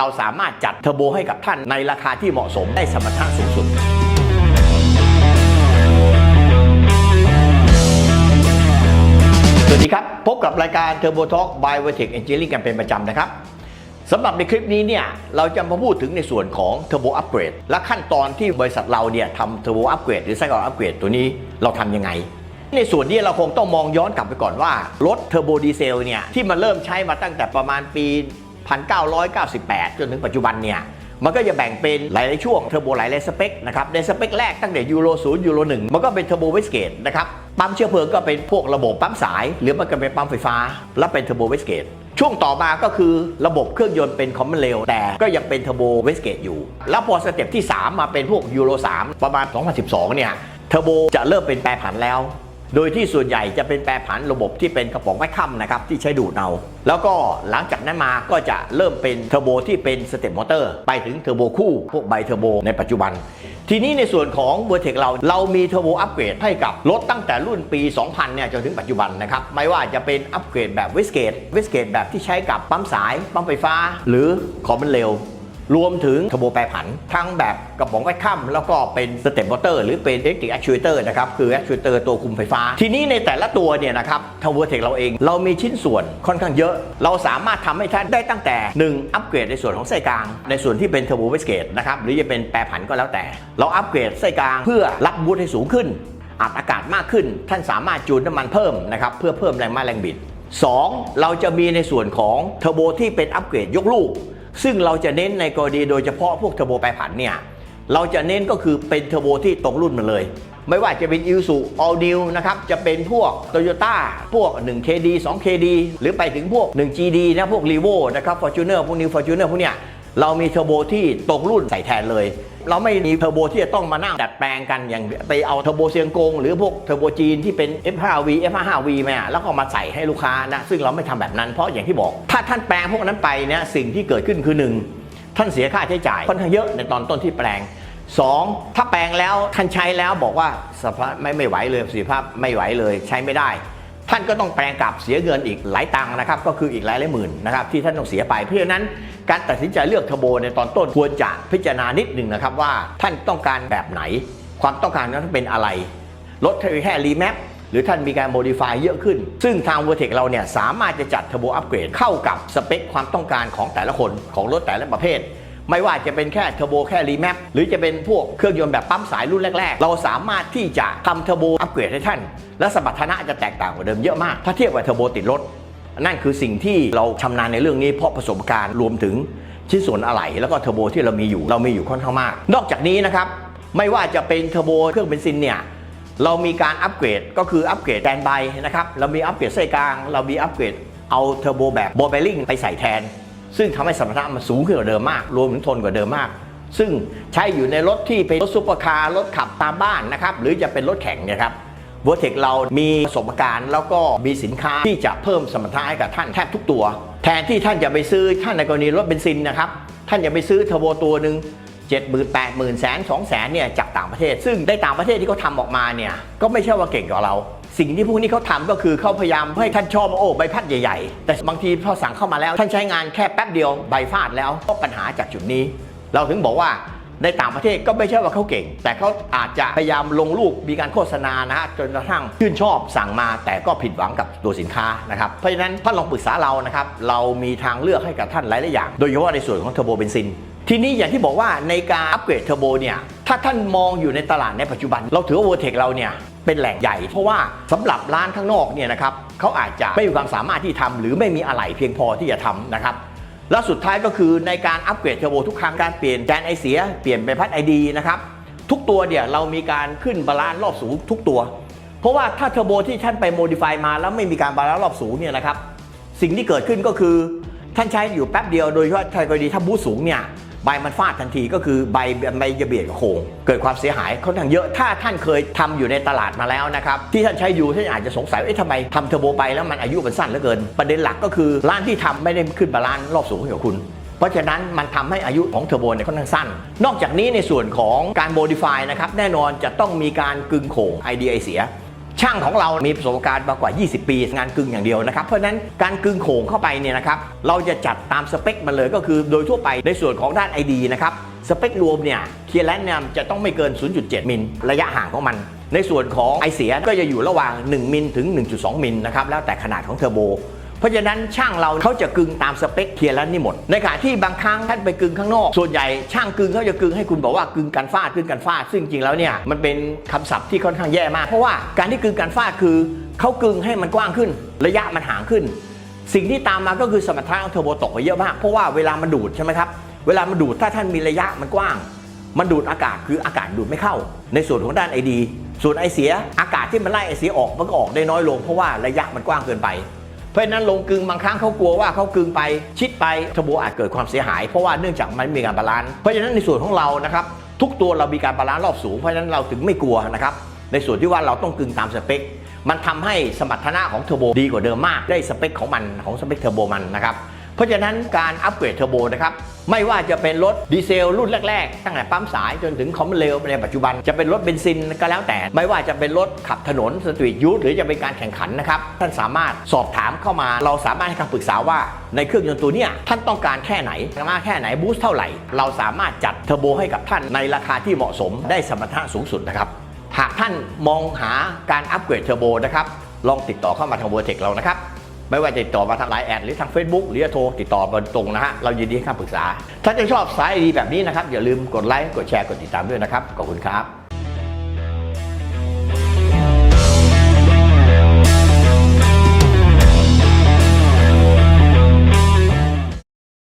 เราสามารถจัดเทอร์โบให้กับท่านในราคาที่เหมาะสมได้สมรรถนะสูงสุด สวัสดีครับ พบกับรายการ Turbo Talk by v e r t e c Engineering กันเป็นประจำนะครับสำหรับในคลิปนี้เนี่ยเราจะมาพูดถึงในส่วนของ Turbo Upgrade และขั้นตอนที่บริษัทเราเนี่ยทำ Turbo Upgrade หรือไส้กรอก Upgrade ตัวนี้เราทำยังไงในส่วนนี้เราคงต้องมองย้อนกลับไปก่อนว่า รถเทอร์โบดีเซลเนี่ยที่มันเริ่มใช้มาตั้งแต่ประมาณปี 1998 จนถึงปัจจุบันเนี่ยมันก็จะแบ่งเป็นหลายๆช่วงเทอร์โบหลายๆสเปคนะครับในสเปคแรกตั้งแต่ยูโร0ยูโร1มันก็เป็นเทอร์โบเวสเกตนะครับปั๊มเชื้อเพลิงก็เป็นพวกระบบปั๊มสาย หรือมันก็เป็นปั๊มไฟฟ้า และเป็นเทอร์โบเวสเกตช่วงต่อมาก็คือระบบเครื่องยนต์เป็นคอมมอนเรลแต่ก็ยังเป็นเทอร์โบเวสเกตอยู่ แล้วพอสเต็ปที่ 3 มาเป็นพวกยูโร3ประมาณ 2012 เนี่ยเทอร์โบจะเริ่มเป็นแปรผันแล้ว โดยที่ส่วนใหญ่จะเป็นแปรผันระบบที่เป็นกระป๋องแวคคัมนะครับที่ใช้ดูดเอาแล้วก็หลังจากนั้นมาก็จะเริ่มเป็นเทอร์โบที่เป็นสเต็ปมอเตอร์ ไปถึงเทอร์โบคู่พวกไบเทอร์โบในปัจจุบัน ทีนี้ในส่วนของเวอร์เทคเรา เรามีเทอร์โบอัปเกรดให้กับรถตั้งแต่รุ่นปี 2000 เนี่ยจนถึงปัจจุบันนะครับ ไม่ว่าจะเป็นอัปเกรดแบบเวสเกตเวสเกตแบบที่ใช้กับปั๊มสาย ปั๊มไฟฟ้า หรือคอมมอนเรล รวมถึงเทอร์โบแปรผัน ทั้งแบบกระป๋องไว้ค่ำแล้วก็เป็นสเต็ปมอเตอร์หรือเป็นเอ c t ก i c แอคชูเตอร์นะครับ คือแอคชูเตอร์ตัวคุมไฟฟ้า ทีนี้ในแต่ละตัวเนี่ยนะครับทาวเวอร์เทคเราเอง เรามีชิ้นส่วนค่อนข้างเยอะ เราสามารถทำให้ท่านได้ตั้งแต่ 1 อัปเกรดในส่วนของไส้กลาง ในส่วนที่เป็นเทอร์โบเวสเกตนะครับหรือจะเป็นแปรผันก็แล้วแต่ เราอัปเกรดไส้กลางเพื่อรับบูทให้สูงขึ้นอัดอากาศมากขึ้น ท่านสามารถจูนน้ำมันเพิ่มนะครับเพื่อเพิ่มแรงม้าแรงบิด 2. เราจะมีในส่วนของเทอร์โบที่เป็นอัปเกรดยกลูก ซึ่งเราจะเน้นในกรณีโดยเฉพาะพวกเทอร์โบแปรผันเนี่ยเราจะเน้นก็คือเป็นเทอร์โบที่ตรงรุ่นมาเลย ไม่ว่าจะเป็นอิวสุออลนิวนะครับ จะเป็นพวก t o y ยต้าพวก 1KD 2KD หรือไปถึงพวก 1GD นะพวก r ีโวนะครับฟอร์จูเนอร์พวกนิวฟอร์จูเนอร์พวกเนี้ย เรามีเทอร์โบที่ตรงรุ่นใส่แทนเลย เราไม่มีเทอร์โบที่จะต้องมานั่งดัดแปลงกันอย่างไปเอาเทอร์โบเซียงกง หรือพวกเทอร์โบจีนที่เป็น F5V F55V มาแล้วก็มาใส่ให้ลูกค้านะซึ่งเราไม่ทำแบบนั้นเพราะอย่างที่บอก ถ้าท่านแปลงพวกนั้นไปเนี่ยสิ่งที่เกิดขึ้นคือหนึ่งท่านเสียค่าใช้จ่ายค่อนข้างเยอะในตอนต้นที่แปลง 2. ถ้าแปลงแล้วท่านใช้แล้วบอกว่าสภาพไม่ไม่ไหวเลยประสิทธิภาพไม่ไหวเลยใช้ไม่ได้ ท่านก็ต้องแปลงกลับเสียเงินอีกหลายตังค์นะครับ ก็คืออีกหลายหลายหมื่นนะครับที่ท่านต้องเสียไป เพราะฉะนั้นการตัดสินใจเลือกเทอร์โบในตอนต้นควรจะพิจารณานิดหนึ่งนะครับว่าท่านต้องการแบบไหน ความต้องการนั้นเป็นอะไรรถแค่รีแมปหรือท่านมีการโมดิฟายเยอะขึ้น ซึ่งทาง v e r t e c เราเนี่ยสามารถจะจัดเทอร์โบอัปเกรดเข้ากับสเปคความต้องการของแต่ละคนของรถแต่ละประเภท ไม่ว่าจะเป็นแค่เทอร์โบแค่รีแมปหรือจะเป็นพวกเครื่องยนต์แบบปั๊มสายรุ่นแรก ๆ เราสามารถที่จะทำเทอร์โบอัปเกรดให้ท่าน และสมรรถนะจะแตกต่างกว่าเดิมเยอะมาก ถ้าเทียบกับเทอร์โบติดรถนั่นคือสิ่งที่เราชำนาญในเรื่องนี้เพราะประสบการณ์รวมถึงชิ้นส่วนอะไหล่แล้วก็เทอร์โบที่เรามีอยู่เรามีอยู่ค่อนข้างมาก นอกจากนี้นะครับไม่ว่าจะเป็นเทอร์โบเครื่องเบนซินเนี่ยเรามีการอัปเกรดก็คืออัปเกรดแดนไบนะครับเรามีอัปเกรดไส้กลาง เรามีอัปเกรดเอาเทอร์โบแบบโบเบลลิงไปใส่แทน ซึ่งทำให้สมรรถนะมันสูงขึ้นกว่าเดิมมาก รวมถึงทนกว่าเดิมมาก ซึ่งใช้อยู่ในรถที่เป็นรถซุปเปอร์คาร์รถขับตามบ้านนะครับหรือจะเป็นรถแข่งเนี่ยครับเวอร์เทคเรามีประสบการณ์แล้วก็มีสินค้าที่จะเพิ่มสมรรถนะให้กับท่านแทบทุกตัว แทนที่ท่านจะไปซื้อท่านในกรณีรถเบนซินนะครับท่านอย่าไปซื้อเทอร์โบตัวหนึ่งเจ็ดหมื่นแปดหมื่นแสนสองแสนเนี่ยจากต่างประเทศ ซึ่งได้ต่างประเทศที่เขาทำออกมาเนี่ยก็ไม่ใช่ว่าเก่งกว่าเรา สิ่งที่พวกนี้เขาทำก็คือเขาพยายามให้ท่านชอบโอ้ใบพัดใหญ่ๆ แต่บางทีพอสั่งเข้ามาแล้ว ท่านใช้งานแค่แป๊บเดียวใบฟาดแล้วก็ปัญหาจากจุดนี้ เราถึงบอกว่าในต่างประเทศก็ไม่ใช่ว่าเขาเก่ง แต่เขาอาจจะพยายามลงรูปมีการโฆษณานะฮะจนกระทั่งชื่นชอบสั่งมา แต่ก็ผิดหวังกับตัวสินค้านะครับเพราะฉะนั้นท่านลองปรึกษาเรานะครับเรามีทางเลือกให้กับท่านหลายๆอย่าง โดยเฉพาะในส่วนของเทอร์โบเบนซินทีนี้อย่างที่บอกว่าในการอัปเกรดเทอร์โบเนี่ยถ้าท่านมองอยู่ในตลาดในปัจจุบัน เราถือว่า v e r t e c เราเนี่ย เป็นแหล่งใหญ่ เพราะว่าสำหรับร้านข้างนอกเนี่ยนะครับเขาอาจจะไม่มีความสามารถที่ทำหรือไม่มีอะไหล่เพียงพอที่จะทำนะครับแล้วสุดท้ายก็คือในการอัปเกรดเทอร์โบทุกครั้งการเปลี่ยนแกนไอเสียเปลี่ยนใบพัดไอดีนะครับทุกตัวเนี่ยเรามีการขึ้นบาลานซ์รอบสูงทุกตัว เพราะว่าถ้าเทอร์โบที่ท่านไปโมดิฟายมาแล้วไม่มีการบาลานซ์รอบสูงเนี่ยนะครับสิ่งที่เกิดขึ้นก็คือท่านใช้อยู่แป๊บเดียวโดยเฉพาะถ้ากรณีถ้าบูสสูงเนี่ย ใบมันฟาดทันทีก็คือใบใบจะเบียดกับโครงเกิดความเสียหายค่อนข้างเยอะ ถ้าท่านเคยทำอยู่ในตลาดมาแล้วนะครับ ที่ท่านใช้อยู่ท่านอาจจะสงสัยว่าเอ๊ะทำไมทำเทอร์โบไปแล้วมันอายุมันสั้นเหลือเกิน ประเด็นหลักก็คือร้านที่ทำไม่ได้ขึ้นบาลานซ์รอบสูงให้กับคุณเพราะฉะนั้นมันทำให้อายุของเทอร์โบเนี่ยค่อนข้างสั้น นอกจากนี้ในส่วนของการโมดิฟายนะครับแน่นอนจะต้องมีการกึงโขง IDI เสีย ช่างของเรามีประสบการณ์มากกว่า 20 ปี งานกึ่งอย่างเดียวนะครับ เพราะนั้นการกึ่งโขงเข้าไปเนี่ยนะครับ เราจะจัดตามสเปคมันเลยก็คือโดยทั่วไปในส่วนของด้าน ID นะครับ สเปครวมเนี่ยเคลียร์แลนด์เนี่ยจะต้องไม่เกิน 0.7 มิลระยะห่างของมัน ในส่วนของไอเสียก็จะอยู่ระหว่าง 1 มิลถึง 1.2 มิลนะครับ แล้วแต่ขนาดของเทอร์โบ ราะฉะนั้นช่างเราเขาจะกึงตามสเปคเคลียร์แล้วนี่หมด ในขณะที่บางครั้งท่านไปกึงข้างนอก ส่วนใหญ่ช่างกึงเขาจะกึงให้คุณบอกว่ากึงกันฟาดกึงกันฟาด ซึ่งจริงแล้วเนี่ยมันเป็นคำศัพท์ที่ค่อนข้างแย่มาก เพราะว่าการที่กึงกันฟาดคือเขากึงให้มันกว้างขึ้น ระยะมันห่างขึ้น สิ่งที่ตามมาก็คือสมรรถนะของเทอร์โบตกไปเยอะมาก เพราะว่าเวลามันดูดใช่ไหมครับเวลามันดูดถ้าท่านมีระยะมันกว้าง มันดูดอากาศคืออากาศดูดไม่เข้า ในส่วนของด้านไอดีส่วนไอเสียอากาศที่มันไล่ไอเสียออกมันก็ออกได้น้อยลง เพราะว่าระยะมันกว้างเกินไป เพราะฉะนั้นลงกึงบางครั้งเขากลัวว่าเขากึงไปชิดไปเทอร์โบอาจเกิดความเสียหาย เพราะว่าเนื่องจากมันมีการบาลานซ์เพราะฉะนั้นในส่วนของเรานะครับทุกตัวเรามีการบาลานซ์รอบสูงเพราะฉะนั้นเราถึงไม่กลัวนะครับในส่วนที่ว่าเราต้องกึงตามสเปคมันทำให้สมรรถนะของเทอร์โบดีกว่าเดิมมากได้สเปคของมันของสเปคเทอร์โบมันนะครับเพราะฉะนั้นการอัปเกรดเทอร์โบนะครับ ไม่ว่าจะเป็นรถดีเซลรุ่นแรกๆ ตั้งแต่ปั๊มสายจนถึงคอมเรลในปัจจุบัน จะเป็นรถเบนซินก็แล้วแต่ ไม่ว่าจะเป็นรถขับถนนสตรีทยูทหรือจะเป็นการแข่งขันนะครับ ท่านสามารถสอบถามเข้ามา เราสามารถให้คำปรึกษาว่าในเครื่องยนต์ตัวเนี้ยท่านต้องการแค่ไหนสามารถแค่ไหนบูสต์เท่าไหร่ เราสามารถจัดเทอร์โบให้กับท่านในราคาที่เหมาะสมได้สมรรถนะสูงสุดนะครับหากท่านมองหาการอัปเกรดเทอร์โบนะครับลองติดต่อเข้ามาทางเวอร์เทคเรานะครับ ไม่ว่าจะติดต่อมาทางไลน์แอดหรือทาง Facebook หรือจะโทรติดต่อมาตรงนะฮะ เรายินดีให้คำปรึกษา ถ้าจะชอบสายดีแบบนี้นะครับ อย่าลืมกดไลค์กดแชร์กดติดตามด้วยนะครับขอบคุณครับ